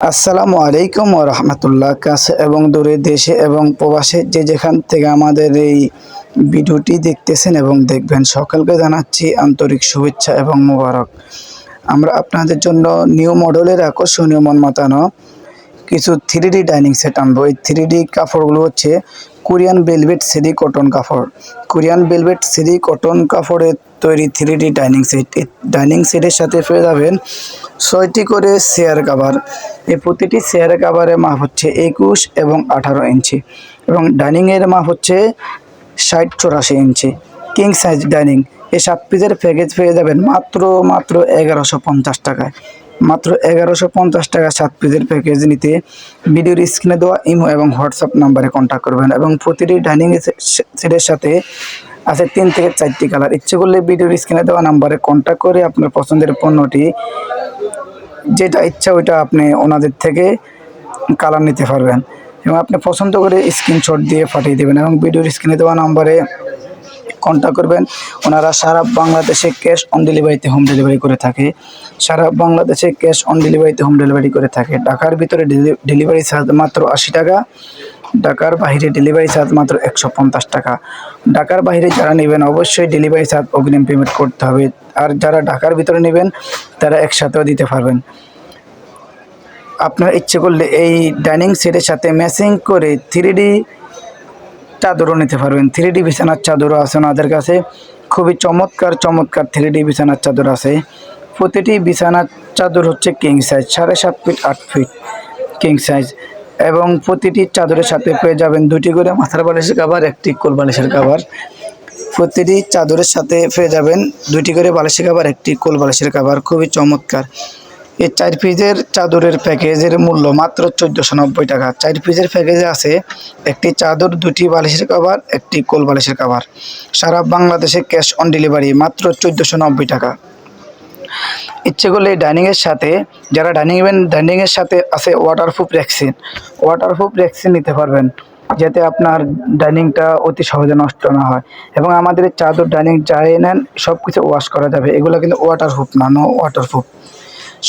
আসসালামু আলাইকুম রহমতুল্লাহ। কাছে এবং দূরে দেশে এবং প্রবাসে যে যেখান থেকে আমাদের এই ভিডিওটি দেখতেছেন এবং দেখবেন, সকলকে জানাচ্ছি আন্তরিক শুভেচ্ছা এবং মোবারক। আমরা আপনাদের জন্য নিউ মডেলের আকর্ষণীয় মন মাতানো কিছু থ্রি ডি ডাইনিং সেট আনব। এই থ্রি ডি কাপড়গুলো হচ্ছে কোরিয়ান বেলভেট সিডি কটন কাপড় কোরিয়ান বেলভেট সিডি কটন কাপড়ের তৈরি থ্রি ডি ডাইনিং সেট এই ডাইনিং সেটের সাথে পেয়ে যাবেন ছয়টি করে চেয়ার কাভার এই প্রতিটি চেয়ার কাভারের মাপ হচ্ছে একুশ এবং আঠারো ইঞ্চি এবং ডাইনিংয়ের মাপ হচ্ছে ষাট চৌরাশি ইঞ্চি। কিং সাইজ ডাইনিং এই সাত পিসের প্যাকেজ পেয়ে যাবেন মাত্র মাত্র এগারোশো পঞ্চাশ টাকায়। মাত্র এগারোশো পঞ্চাশ টাকা সাত পিসের প্যাকেজ নিতে ভিডিওর স্ক্রিনে দেওয়া ইমো এবং হোয়াটসঅ্যাপ নাম্বারে কন্ট্যাক্ট করবেন এবং প্রতিটি ডাইনিং সেটের সাথে আছে তিন থেকে চারটি কালার ইচ্ছে করলে ভিডিওর স্ক্রিনে দেওয়া নাম্বারে কন্ট্যাক্ট করে আপনার পছন্দের পণ্যটি যেটা ইচ্ছা ওইটা আপনি ওনাদের থেকে কালার নিতে পারবেন। এবং আপনি পছন্দ করে স্ক্রিনশট দিয়ে পাঠিয়ে দেবেন এবং ভিডিওর স্ক্রিনে দেওয়া নাম্বারে কন্ট্যাক্ট করবেন। ওনারা সারা বাংলাদেশে ক্যাশ অন ডেলিভারিতে হোম ডেলিভারি করে থাকে। সারা বাংলাদেশে ক্যাশ অন ডেলিভারিতে হোম ডেলিভারি করে থাকে। ঢাকার ভিতরে ডেলিভারি চার্জ মাত্র আশি টাকা। ঢাকার বাইরে ডেলিভারি চার্জ মাত্র একশো পঞ্চাশ টাকা। ঢাকার বাইরে যারা নেবেন, অবশ্যই ডেলিভারি চার্জ অগ্রিম পেমেন্ট করতে হবে। আর যারা ঢাকার ভিতরে নেবেন, তারা একসাথেও দিতে পারবেন। আপনার ইচ্ছে করলে এই ডাইনিং সেটের সাথে ম্যাচিং করে থ্রি ডি চাদরও নিতে পারবেন। থ্রি ডি বিছানার চাদরও আছে ওনাদের কাছে। খুবই চমৎকার চমৎকার থ্রি ডি বিছানার চাদর আছে। প্রতিটি বিছানার চাদর হচ্ছে কিং সাইজ সাড়ে সাত ফিট আট ফিট কিং সাইজ এবং প্রতিটি চাদরের সাথে পেয়ে যাবেন দুটি করে মাথার বালিশের কাভার একটি কোল বালিশের কাভার প্রতিটি চাদরের সাথে পেয়ে যাবেন দুটি করে বালিশের কাভার একটি কোল বালিশের কাভার খুবই চমৎকার। এই চার পিসের চাদরের প্যাকেজের মূল্য মাত্র চোদ্দোশো নব্বই টাকা। চার পিসের প্যাকেজে আছে একটি চাদর, দুটি বালিশের কাভার একটি কোল বালিশের কাভার সারা বাংলাদেশে ক্যাশ অন ডেলিভারি মাত্র চোদ্দোশো নব্বই টাকা। ইচ্ছে করলে এই ডাইনিংয়ের সাথে, যারা ডাইনিং ডাইনিংয়ের সাথে আছে ওয়াটারপ্রুফ র্যাক্সিন ওয়াটারপ্রুফ র্যাক্সিন নিতে পারবেন, যাতে আপনার ডাইনিংটা অতি সহজে নষ্ট না হয়। এবং আমাদের চাদর ডাইনিং যাই নেন সব কিছু ওয়াশ করা যাবে। এগুলো কিন্তু ওয়াটারপ্রুফ না নো ওয়াটারপ্রুফ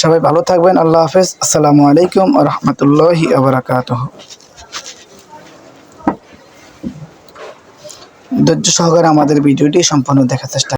সবাই ভালো থাকবেন, আল্লাহ হাফেজ। আসসালামু আলাইকুম রহমতুল্লাহি আবরাকাত ধৈর্য সহকারে আমাদের ভিডিওটি সম্পূর্ণ দেখার চেষ্টা